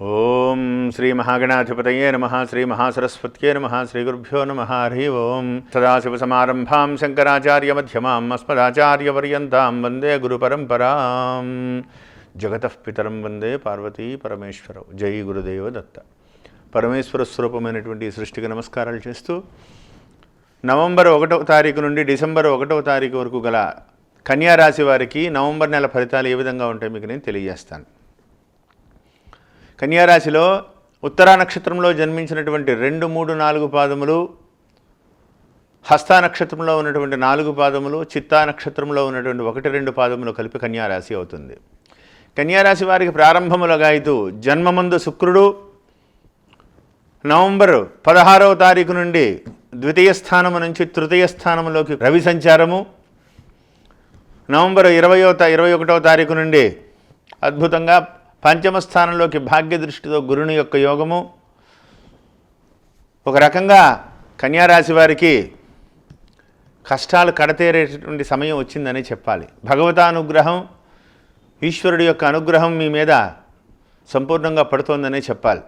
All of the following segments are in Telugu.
ఓం శ్రీ మహాగణాధిపతయే నమ శ్రీ మహాసరస్వత్యే నమ శ్రీ గురుభ్యో నమ హరి ఓం. సదాశివసమారంభాం శంకరాచార్యమధ్యమాం అస్మదాచార్యపర్యంతం వందే గురుపరంపరాం జగత పితరం వందే పార్వతీ పరమేశ్వరం. జై గురుదేవ దత్త. పరమేశ్వర స్వరూపమైనటువంటి సృష్టికి నమస్కారాలు చేస్తూ నవంబర్ ఒకటవ తారీఖు నుండి డిసెంబర్ ఒకటవ తారీఖు వరకు గల కన్యా రాశి వారికి నవంబర్ నెల ఫలితాలు ఏ విధంగా ఉంటాయి మీకు నేను తెలియజేస్తాను. కన్యారాశిలో ఉత్తరా నక్షత్రంలో జన్మించినటువంటి రెండు మూడు నాలుగు పాదములు హస్తా నక్షత్రంలో ఉన్నటువంటి నాలుగు పాదములు చిత్తా నక్షత్రంలో ఉన్నటువంటి ఒకటి రెండు పాదములు కలిపి కన్యారాశి అవుతుంది. కన్యారాశి వారికి ప్రారంభములుగా ఇదు జన్మమందు శుక్రుడు నవంబర్ పదహారవ తారీఖు నుండి ద్వితీయ స్థానము నుంచి తృతీయ స్థానంలోకి రవి సంచారము. నవంబర్ ఇరవయో ఇరవై ఒకటవ తారీఖు నుండి అద్భుతంగా పంచమ స్థానంలోకి భాగ్య దృష్టితో గురుని యొక్క యోగము. ఒక రకంగా కన్యారాశి వారికి కష్టాలు కడతేరేటటువంటి సమయం వచ్చిందని చెప్పాలి. భగవతానుగ్రహం ఈశ్వరుడి యొక్క అనుగ్రహం మీ మీద సంపూర్ణంగా పడుతోందనే చెప్పాలి.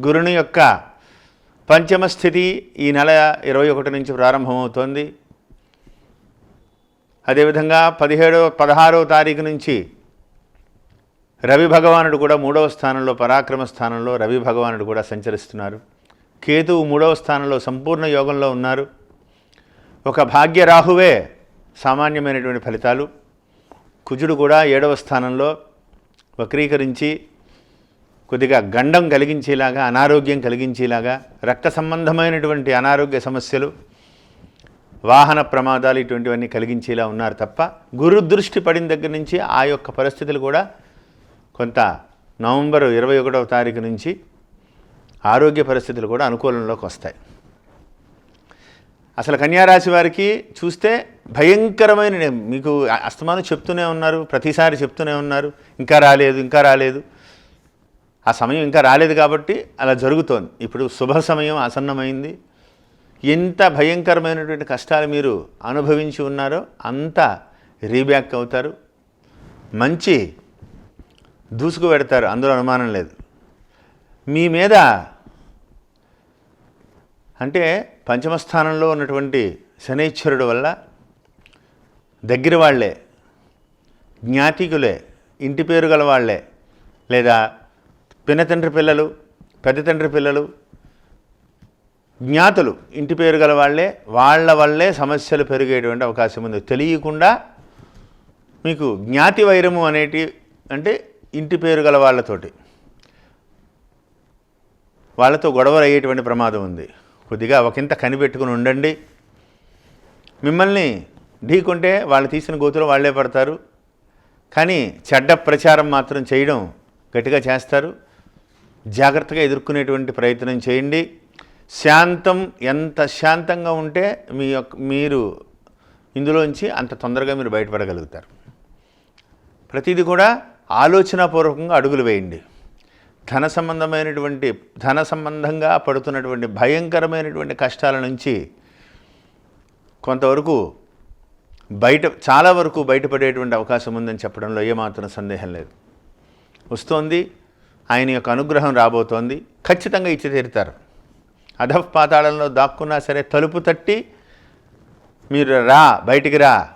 గురుని యొక్క పంచమ స్థితి ఈ నెల ఇరవై ఒకటి నుంచి ప్రారంభమవుతోంది. అదేవిధంగా పదిహేడవ పదహారవ తారీఖు నుంచి రవి భగవానుడు కూడా మూడవ స్థానంలో పరాక్రమ స్థానంలో రవి భగవానుడు కూడా సంచరిస్తున్నారు. కేతువు మూడవ స్థానంలో సంపూర్ణ యోగంలో ఉన్నారు. ఒక భాగ్య రాహువే సామాన్యమైనటువంటి ఫలితాలు. కుజుడు కూడా ఏడవ స్థానంలో వక్రీకరించి కొద్దిగా గండం కలిగించేలాగా అనారోగ్యం కలిగించేలాగా రక్త సంబంధమైనటువంటి అనారోగ్య సమస్యలు వాహన ప్రమాదాలు ఇటువంటివన్నీ కలిగించేలా ఉన్నారు తప్ప గురు దృష్టి పడిన దగ్గర నుంచి ఆ యొక్క పరిస్థితులు కూడా కొంత నవంబర్ ఇరవై ఒకటవ తారీఖు నుంచి ఆరోగ్య పరిస్థితులు కూడా అనుకూలంలోకి వస్తాయి. అసలు కన్యారాశి వారికి చూస్తే భయంకరమైన మీకు అస్తమానం చెప్తూనే ఉన్నారు ప్రతిసారి చెప్తూనే ఉన్నారు ఇంకా రాలేదు ఇంకా రాలేదు. ఆ సమయం ఇంకా రాలేదు కాబట్టి అలా జరుగుతోంది. ఇప్పుడు శుభ సమయం ఆసన్నమైంది. ఎంత భయంకరమైనటువంటి కష్టాలు మీరు అనుభవించి ఉన్నారో అంత రీబ్యాక్ అవుతారు. మంచి దూసుకు పెడతారు అందులో అనుమానం లేదు. మీ మీద అంటే పంచమస్థానంలో ఉన్నటువంటి శనైశ్వరుడు వల్ల దగ్గర వాళ్ళే జ్ఞాతికులే ఇంటి పేరు గల వాళ్ళే లేదా పినతండ్రి పిల్లలు పెద్ద తండ్రి పిల్లలు జ్ఞాతులు ఇంటి పేరు గల వాళ్ళే వాళ్ళ వల్లే సమస్యలు పెరిగేటువంటి అవకాశం ఉంది. తెలియకుండా మీకు జ్ఞాతి వైరము అనేటి అంటే ఇంటి పేరు గల వాళ్ళతోటి. వాళ్ళతో గొడవలు అయ్యేటువంటి ప్రమాదం ఉంది. కొద్దిగా ఒకంత కనిపెట్టుకుని ఉండండి. మిమ్మల్ని ఢీకుంటే వాళ్ళు తీసిన గోతులో వాళ్ళే పడతారు. కానీ చెడ్డ ప్రచారం మాత్రం చేయడం గట్టిగా చేస్తారు. జాగ్రత్తగా ఎదుర్కొనేటువంటి ప్రయత్నం చేయండి. శాంతం ఎంత శాంతంగా ఉంటే మీ యొక్క మీరు ఇందులోంచి అంత తొందరగా మీరు బయటపడగలుగుతారు. ప్రతిదీ కూడా ఆలోచనాపూర్వకంగా అడుగులు వేయండి. ధన సంబంధమైనటువంటి ధన సంబంధంగా పడుతున్నటువంటి భయంకరమైనటువంటి కష్టాల నుంచి కొంతవరకు బయట చాలా వరకు బయటపడేటువంటి అవకాశం ఉందని చెప్పడంలో ఏమాత్రం సందేహం లేదు. వస్తోంది ఆయన యొక్క అనుగ్రహం రాబోతోంది ఖచ్చితంగా ఇచ్చి తీరుతారు. అధఫ్ పాతాళంలో దాక్కున్నా సరే తలుపు తట్టి మీరు రా బయటికి రా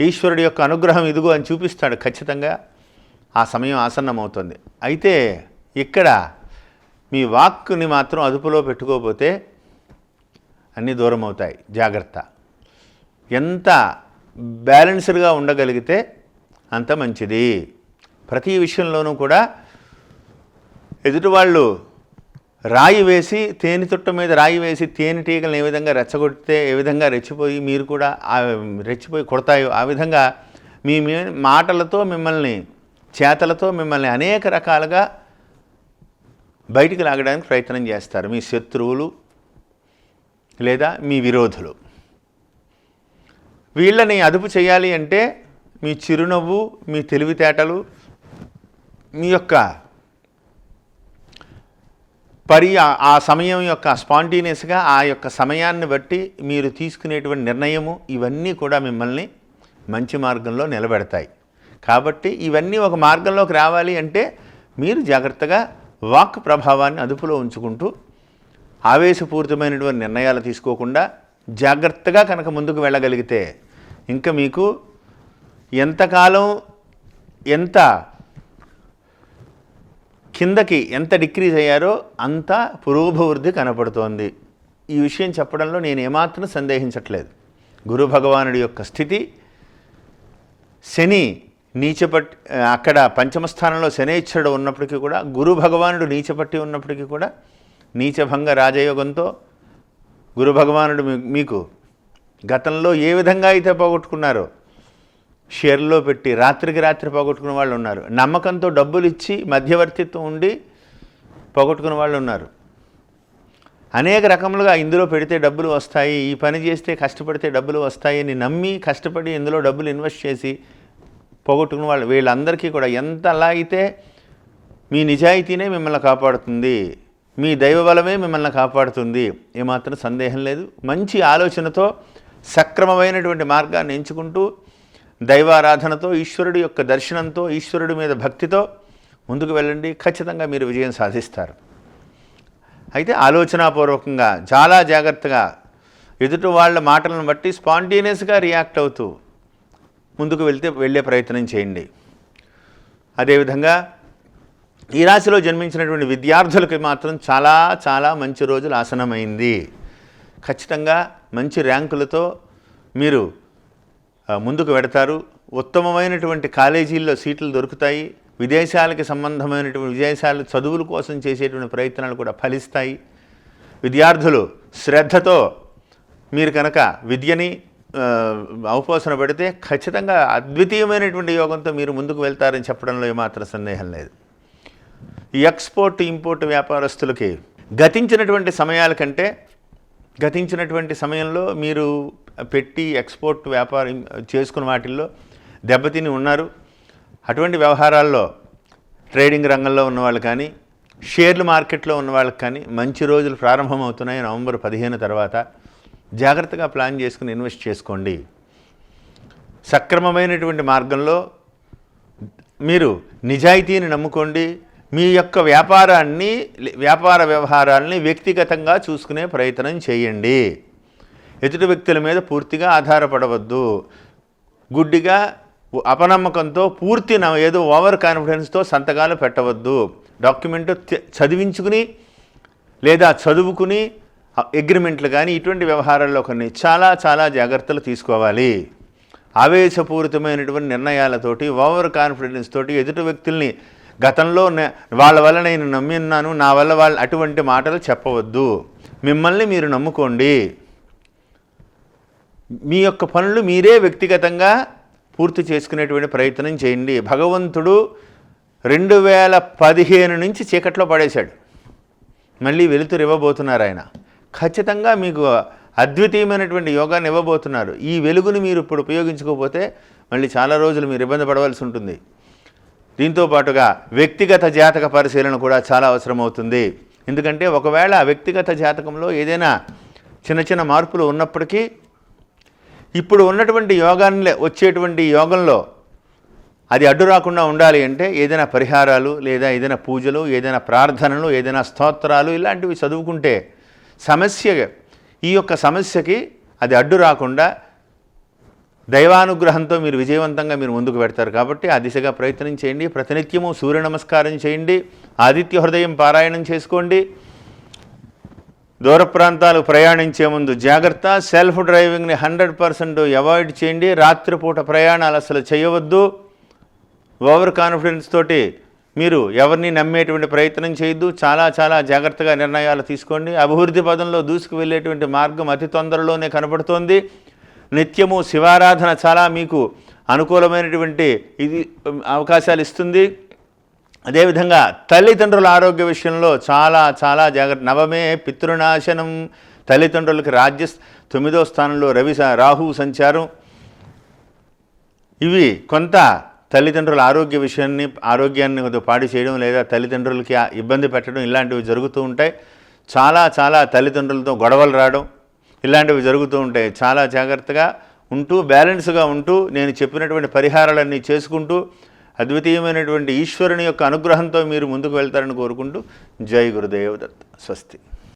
ఈశ్వరుడి యొక్క అనుగ్రహం ఇదిగో అని చూపిస్తాడు ఖచ్చితంగా. ఆ సమయం ఆసన్నమవుతుంది. అయితే ఇక్కడ మీ వాక్కుని మాత్రం అదుపులో పెట్టుకోకపోతే అన్నీ దూరం అవుతాయి జాగ్రత్త. ఎంత బ్యాలెన్స్డ్గా ఉండగలిగితే అంత మంచిది. ప్రతి విషయంలోనూ కూడా ఎదుటివాళ్ళు రాయి వేసి తేనె తుట్ట మీద రాయి వేసి తేనెటీగలను ఏ విధంగా రెచ్చగొడితే ఏ విధంగా రెచ్చిపోయి మీరు కూడా రెచ్చిపోయి కొడతాయో ఆ విధంగా మీ మీ- మాటలతో మిమ్మల్ని చేతలతో మిమ్మల్ని అనేక రకాలుగా బయటికి లాగడానికి ప్రయత్నం చేస్తారు. మీ శత్రువులు లేదా మీ విరోధులు. వీళ్ళని అదుపు చేయాలి అంటే మీ చిరునవ్వు మీ తెలివితేటలు మీ యొక్క పరి ఆ- సమయం యొక్క స్పాంటేనియస్గా ఆ యొక్క సమయాన్ని బట్టి మీరు తీసుకునేటువంటి నిర్ణయము ఇవన్నీ కూడా మిమ్మల్ని మంచి మార్గంలో నిలబెడతాయి. కాబట్టి ఇవన్నీ ఒక మార్గంలోకి రావాలి అంటే మీరు జాగ్రత్తగా వాక్ ప్రభావాన్ని అదుపులో ఉంచుకుంటూ ఆవేశపూరితమైనటువంటి నిర్ణయాలు తీసుకోకుండా జాగ్రత్తగా కనుక ముందుకు వెళ్ళగలిగితే ఇంకా మీకు ఎంతకాలం ఎంత కిందకి ఎంత డిక్రీజ్ అయ్యారో అంత పురోభివృద్ధి కనపడుతోంది. ఈ విషయం చెప్పడంలో నేను ఏమాత్రం సందేహించట్లేదు. గురు భగవానుడి యొక్క స్థితి శని నీచపట్టి అక్కడ పంచమ స్థానంలో శనేచ్ఛుడు ఉన్నప్పటికీ కూడా గురు భగవానుడు నీచపట్టి ఉన్నప్పటికీ కూడా నీచభంగ రాజయోగంతో గురు భగవానుడు మీ- మీకు గతంలో ఏ విధంగా అయితే పోగొట్టుకున్నారో షేర్లో పెట్టి రాత్రికి రాత్రి పోగొట్టుకున్న వాళ్ళు ఉన్నారు. నమ్మకంతో డబ్బులు ఇచ్చి మధ్యవర్తిత్వం ఉండి పోగొట్టుకున్న వాళ్ళు ఉన్నారు. అనేక రకములుగా ఇందులో పెడితే డబ్బులు వస్తాయి ఈ పని చేస్తే కష్టపడితే డబ్బులు వస్తాయి అని నమ్మి కష్టపడి ఇందులో డబ్బులు ఇన్వెస్ట్ చేసి పోగొట్టుకున్న వాళ్ళు వీళ్ళందరికీ కూడా ఎంత అలా అయితే మీ నిజాయితీనే మిమ్మల్ని కాపాడుతుంది మీ దైవ బలమే మిమ్మల్ని కాపాడుతుంది ఏమాత్రం సందేహం లేదు. మంచి ఆలోచనతో సక్రమమైనటువంటి మార్గాన్ని ఎంచుకుంటూ దైవారాధనతో ఈశ్వరుడి యొక్క దర్శనంతో ఈశ్వరుడి మీద భక్తితో ముందుకు వెళ్ళండి. ఖచ్చితంగా మీరు విజయం సాధిస్తారు. అయితే ఆలోచనాపూర్వకంగా చాలా జాగ్రత్తగా ఎదుటి వాళ్ళ మాటలను బట్టి స్పాంటేనియస్గా రియాక్ట్ అవుతూ ముందుకు వెళ్తే వెళ్ళే ప్రయత్నం చేయండి. అదేవిధంగా ఈ రాశిలో జన్మించినటువంటి విద్యార్థులకి మాత్రం చాలా చాలా మంచి రోజులు ఆసనమైంది ఖచ్చితంగా మంచి ర్యాంకులతో మీరు ముందుకు వెడతారు. ఉత్తమమైనటువంటి కాలేజీల్లో సీట్లు దొరుకుతాయి. విదేశాలకి సంబంధమైనటువంటి విదేశాల చదువుల కోసం చేసేటువంటి ప్రయత్నాలు కూడా ఫలిస్తాయి. విద్యార్థులు శ్రద్ధతో మీరు కనుక విద్యని అవపోసన పెడితే ఖచ్చితంగా అద్వితీయమైనటువంటి యోగంతో మీరు ముందుకు వెళ్తారని చెప్పడంలో ఏమాత్రం సందేహం లేదు. ఎక్స్పోర్ట్ ఇంపోర్ట్ వ్యాపారస్తులకి గతించినటువంటి సమయాల కంటే గతించినటువంటి సమయంలో మీరు పెట్టి ఎక్స్పోర్ట్ వ్యాపారం చేసుకున్న వాటిల్లో దెబ్బతిని ఉన్నారు. అటువంటి వ్యవహారాల్లో ట్రేడింగ్ రంగంలో ఉన్నవాళ్ళు కానీ షేర్లు మార్కెట్లో ఉన్న వాళ్ళకి కానీ మంచి రోజులు ప్రారంభమవుతున్నాయి నవంబర్ పదిహేను తర్వాత. జాగ్రత్తగా ప్లాన్ చేసుకుని ఇన్వెస్ట్ చేసుకోండి. సక్రమమైనటువంటి మార్గంలో మీరు నిజాయితీని నమ్ముకోండి. మీ యొక్క వ్యాపారాన్ని వ్యాపార వ్యవహారాల్ని వ్యక్తిగతంగా చూసుకునే ప్రయత్నం చేయండి. ఎదుటి వ్యక్తుల మీద పూర్తిగా ఆధారపడవద్దు. గుడ్డిగా అపనమ్మకంతో పూర్తి ఏదో ఓవర్ కాన్ఫిడెన్స్తో సంతకాలు పెట్టవద్దు. డాక్యుమెంట్ చదివించుకుని లేదా చదువుకుని అగ్రిమెంట్లు కానీ ఇటువంటి వ్యవహారాల్లో కొన్ని చాలా చాలా జాగ్రత్తలు తీసుకోవాలి. ఆవేశపూరితమైనటువంటి నిర్ణయాలతోటి ఓవర్ కాన్ఫిడెన్స్ తోటి ఎదుటి వ్యక్తుల్ని గతంలో నే- వాళ్ళ వల్ల నేను నమ్మి ఉన్నాను నా వల్ల వాళ్ళు అటువంటి మాటలు చెప్పవద్దు. మిమ్మల్ని మీరు నమ్ముకోండి. మీ యొక్క పనులు మీరే వ్యక్తిగతంగా పూర్తి చేసుకునేటువంటి ప్రయత్నం చేయండి. భగవంతుడు రెండు వేల పదిహేను నుంచి చీకట్లో పడేశాడు. మళ్ళీ వెలుతురు ఇవ్వబోతున్నారు ఆయన. ఖచ్చితంగా మీకు అద్వితీయమైనటువంటి యోగాన్ని ఇవ్వబోతున్నారు. ఈ వెలుగుని మీరు ఇప్పుడు ఉపయోగించుకోకపోతే మళ్ళీ చాలా రోజులు మీరు ఇబ్బంది పడవలసి ఉంటుంది. దీంతో పాటుగా వ్యక్తిగత జాతక పరిశీలన కూడా చాలా అవసరమవుతుంది. ఎందుకంటే ఒకవేళ ఆ వ్యక్తిగత జాతకంలో ఏదైనా చిన్న చిన్న మార్పులు ఉన్నప్పటికీ ఇప్పుడు ఉన్నటువంటి యోగాన్ని వచ్చేటువంటి యోగంలో అది అడ్డు రాకుండా ఉండాలి అంటే ఏదైనా పరిహారాలు లేదా ఏదైనా పూజలు ఏదైనా ప్రార్థనలు ఏదైనా స్తోత్రాలు ఇలాంటివి చదువుకుంటే సమస్య ఈ యొక్క సమస్యకి అది అడ్డు రాకుండా దైవానుగ్రహంతో మీరు విజయవంతంగా మీరు ముందుకు పెడతారు కాబట్టి ఆ దిశగా ప్రయత్నం చేయండి. ప్రతినిత్యము సూర్య నమస్కారం చేయండి. ఆదిత్య హృదయం పారాయణం చేసుకోండి. దూర ప్రాంతాలు ప్రయాణించే ముందు జాగ్రత్త. సెల్ఫ్ డ్రైవింగ్ని హండ్రెడ్ పర్సెంట్ అవాయిడ్ చేయండి. రాత్రిపూట ప్రయాణాలు అసలు చేయవద్దు. ఓవర్ కాన్ఫిడెన్స్ తోటి మీరు ఎవరిని నమ్మేటువంటి ప్రయత్నం చేయొద్దు. చాలా చాలా జాగ్రత్తగా నిర్ణయాలు తీసుకోండి. అభివృద్ధి పదంలో దూసుకు వెళ్ళేటువంటి మార్గం అతి తొందరలోనే కనబడుతోంది. నిత్యము శివారాధన చాలా మీకు అనుకూలమైనటువంటి ఇది అవకాశాలు ఇస్తుంది. అదేవిధంగా తల్లిదండ్రుల ఆరోగ్య విషయంలో చాలా చాలా జాగ్రత్త నవమే పితృనాశనం తల్లిదండ్రులకి రాజ్య తొమ్మిదో స్థానంలో రవి రాహు సంచారం. ఇవి కొంత తల్లిదండ్రుల ఆరోగ్య విషయాన్ని ఆరోగ్యాన్ని కొద్దిగా పాడు చేయడం లేదా తల్లిదండ్రులకి ఇబ్బంది పెట్టడం ఇలాంటివి జరుగుతూ ఉంటాయి. చాలా చాలా తల్లిదండ్రులతో గొడవలు రావడం ఇలాంటివి జరుగుతూ ఉంటాయి. చాలా జాగ్రత్తగా ఉంటూ బ్యాలెన్స్గా ఉంటూ నేను చెప్పినటువంటి పరిహారాలన్నీ చేసుకుంటూ అద్వితీయమైనటువంటి ఈశ్వరుని యొక్క అనుగ్రహంతో మీరు ముందుకు వెళ్తారని కోరుకుంటూ జై గురుదేవదత్ స్వస్తి.